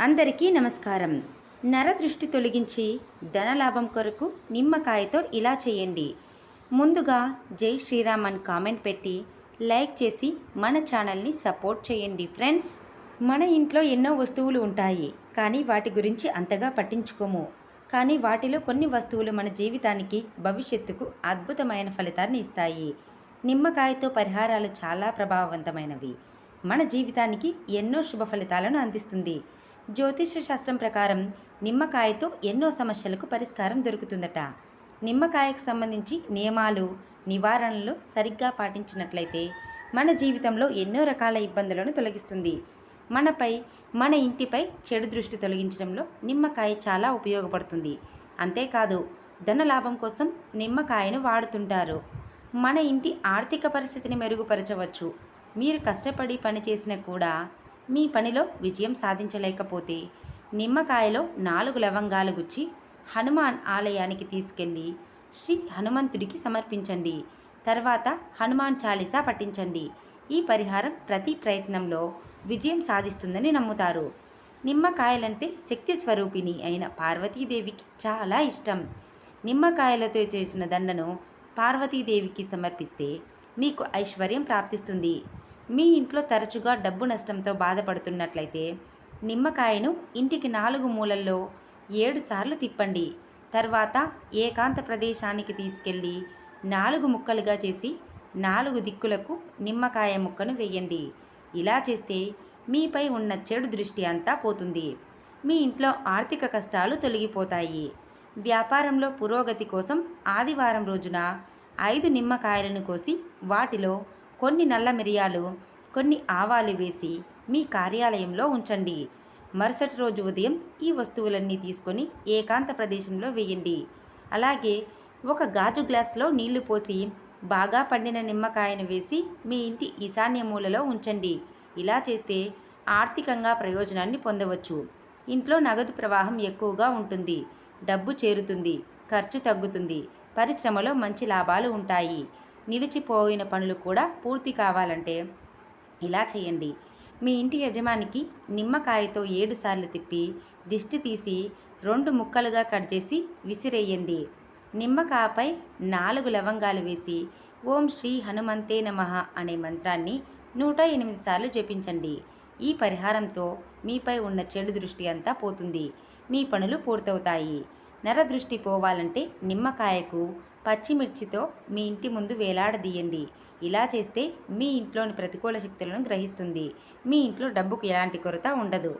అందరికీ నమస్కారం. నరదృష్టి తొలగించి ధనలాభం కొరకు నిమ్మకాయతో ఇలా చేయండి. ముందుగా జై శ్రీరామ్ అని కామెంట్ పెట్టి లైక్ చేసి మన ఛానల్ని సపోర్ట్ చేయండి ఫ్రెండ్స్. మన ఇంట్లో ఎన్నో వస్తువులు ఉంటాయి కానీ వాటి గురించి అంతగా పట్టించుకోము. కానీ వాటిలో కొన్ని వస్తువులు మన జీవితానికి భవిష్యత్తుకు అద్భుతమైన ఫలితాన్ని ఇస్తాయి. నిమ్మకాయతో పరిహారాలు చాలా ప్రభావవంతమైనవి. మన జీవితానికి ఎన్నో శుభ ఫలితాలను అందిస్తుంది. జ్యోతిష శాస్త్రం ప్రకారం నిమ్మకాయతో ఎన్నో సమస్యలకు పరిష్కారం దొరుకుతుందట. నిమ్మకాయకు సంబంధించి నియమాలు నివారణలు సరిగ్గా పాటించినట్లయితే మన జీవితంలో ఎన్నో రకాల ఇబ్బందులను తొలగిస్తుంది. మనపై మన ఇంటిపై చెడు దృష్టి తొలగించడంలో నిమ్మకాయ చాలా ఉపయోగపడుతుంది. అంతేకాదు ధన లాభం కోసం నిమ్మకాయను వాడుతుంటారు. మన ఇంటి ఆర్థిక పరిస్థితిని మెరుగుపరచవచ్చు. మీరు కష్టపడి పని చేసినా కూడా మీ పనిలో విజయం సాధించలేకపోతే నిమ్మకాయలో నాలుగు లవంగాలు గుచ్చి హనుమాన్ ఆలయానికి తీసుకెళ్ళి శ్రీ హనుమంతుడికి సమర్పించండి. తర్వాత హనుమాన్ చాలీసా పఠించండి. ఈ పరిహారం ప్రతి ప్రయత్నంలో విజయం సాధిస్తుందని నమ్ముతారు. నిమ్మకాయలంటే శక్తి స్వరూపిణి అయిన పార్వతీదేవికి చాలా ఇష్టం. నిమ్మకాయలతో చేసిన దండను పార్వతీదేవికి సమర్పిస్తే మీకు ఐశ్వర్యం ప్రాప్తిస్తుంది. మీ ఇంట్లో తరచుగా డబ్బు నష్టంతో బాధపడుతున్నట్లయితే నిమ్మకాయను ఇంటికి నాలుగు మూలల్లో ఏడు సార్లు తిప్పండి. తర్వాత ఏకాంత ప్రదేశానికి తీసుకెళ్ళి నాలుగు ముక్కలుగా చేసి నాలుగు దిక్కులకు నిమ్మకాయ ముక్కను వేయండి. ఇలా చేస్తే మీపై ఉన్న చెడు దృష్టి అంతా పోతుంది. మీ ఇంట్లో ఆర్థిక కష్టాలు తొలగిపోతాయి. వ్యాపారంలో పురోగతి కోసం ఆదివారం రోజున ఐదు నిమ్మకాయలను కోసి వాటిలో కొన్ని నల్ల మిరియాలు కొన్ని ఆవాలు వేసి మీ కార్యాలయంలో ఉంచండి. మరుసటి రోజు ఉదయం ఈ వస్తువులన్నీ తీసుకొని ఏకాంత ప్రదేశంలో వేయండి. అలాగే ఒక గాజు గ్లాస్లో నీళ్ళు పోసి బాగా పండిన నిమ్మకాయను వేసి మీ ఇంటి ఈశాన్య మూలలో ఉంచండి. ఇలా చేస్తే ఆర్థికంగా ప్రయోజనాన్ని పొందవచ్చు. ఇంట్లో నగదు ప్రవాహం ఎక్కువగా ఉంటుంది. డబ్బు చేరుతుంది. ఖర్చు తగ్గుతుంది. పరిశ్రమలో మంచి లాభాలు ఉంటాయి. నిలిచిపోయిన పనులు కూడా పూర్తి కావాలంటే ఇలా చేయండి. మీ ఇంటి యజమానికి నిమ్మకాయతో ఏడుసార్లు తిప్పి దిష్టి తీసి రెండు ముక్కలుగా కట్ చేసి విసిరేయండి. నిమ్మకాయపై నాలుగు లవంగాలు వేసి ఓం శ్రీ హనుమంతే నమః అనే మంత్రాన్ని నూట ఎనిమిది సార్లు జపించండి. ఈ పరిహారంతో మీపై ఉన్న చెడు దృష్టి అంతా పోతుంది. మీ పనులు పూర్తవుతాయి. నరదృష్టి పోవాలంటే నిమ్మకాయకు పచ్చిమిర్చితో మీ ఇంటి ముందు వేలాడదీయండి. ఇలా చేస్తే మీ ఇంట్లోని ప్రతికూల శక్తులను గ్రహిస్తుంది. మీ ఇంట్లో డబ్బుకు ఎలాంటి కొరత ఉండదు.